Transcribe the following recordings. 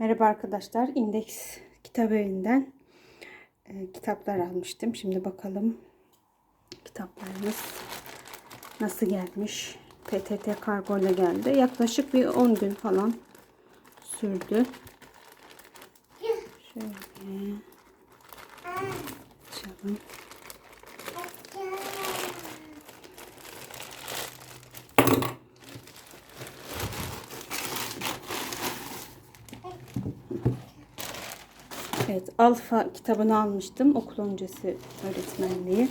Merhaba arkadaşlar. İndeks kitap evinden e, kitaplar almıştım. Şimdi bakalım kitaplarımız nasıl gelmiş. PTT kargo ile geldi. Yaklaşık bir 10 gün falan sürdü. Şöyle açalım. Evet, Alfa kitabını almıştım. Okul öncesi öğretmenliği.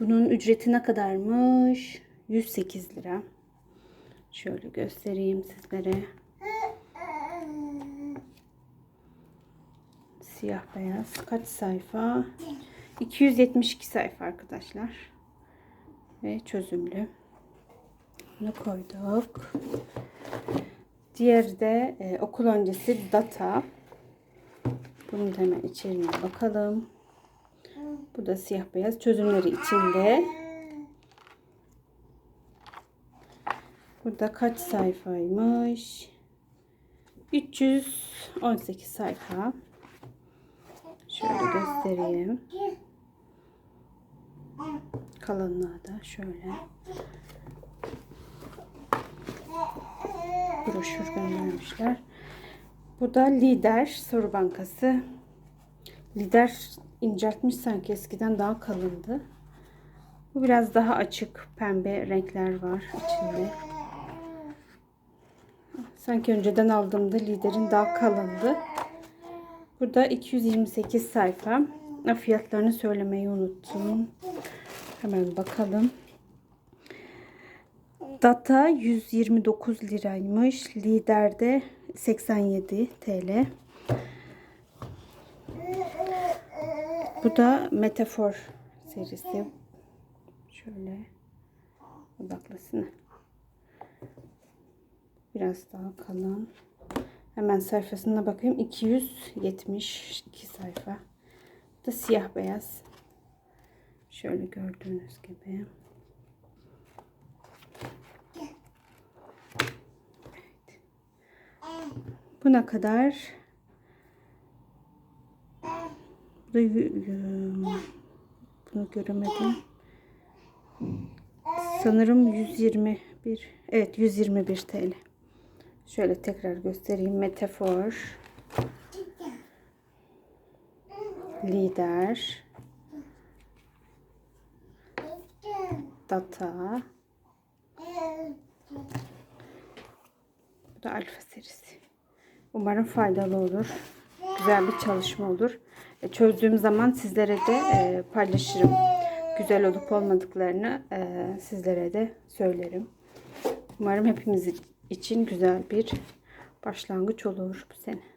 Bunun ücreti ne kadarmış? 108 lira. Şöyle göstereyim sizlere. Siyah beyaz. Kaç sayfa? 272 sayfa arkadaşlar. Ve çözümlü. Bunu koyduk. Diğeri de e, okul öncesi data. Bunun hemen içeriğine bakalım. Bu da siyah beyaz çözümleri içinde. Burada kaç sayfaymış? 318 sayfa. Şöyle göstereyim. Kalınlığı da şöyle. Broşür göndermişler. Bu da lider soru bankası. Lider inceltmiş sanki eskiden daha kalındı. Bu biraz daha açık pembe renkler var içinde. Sanki önceden aldığımda liderin daha kalındı. Burada 228 sayfa. Fiyatlarını söylemeyi unuttum. Hemen bakalım. Data 129 liraymış. Liderde 87 TL. Bu da Metafor serisi. Şöyle odaklasın. Biraz daha kalın. Hemen sayfasına bakayım. 272 sayfa. Bu da siyah beyaz. Şöyle gördüğünüz gibi. Buna kadar bunu göremedim. Sanırım 121. Evet 121 TL. Şöyle tekrar göstereyim. Metafor. Lider. Data. Bu da alfa serisi. Umarım faydalı olur. Güzel bir çalışma olur. E, Çözdüğüm zaman sizlere de e, paylaşırım. Güzel olup olmadıklarını e, sizlere de söylerim. Umarım hepimiz için güzel bir başlangıç olur bu sene.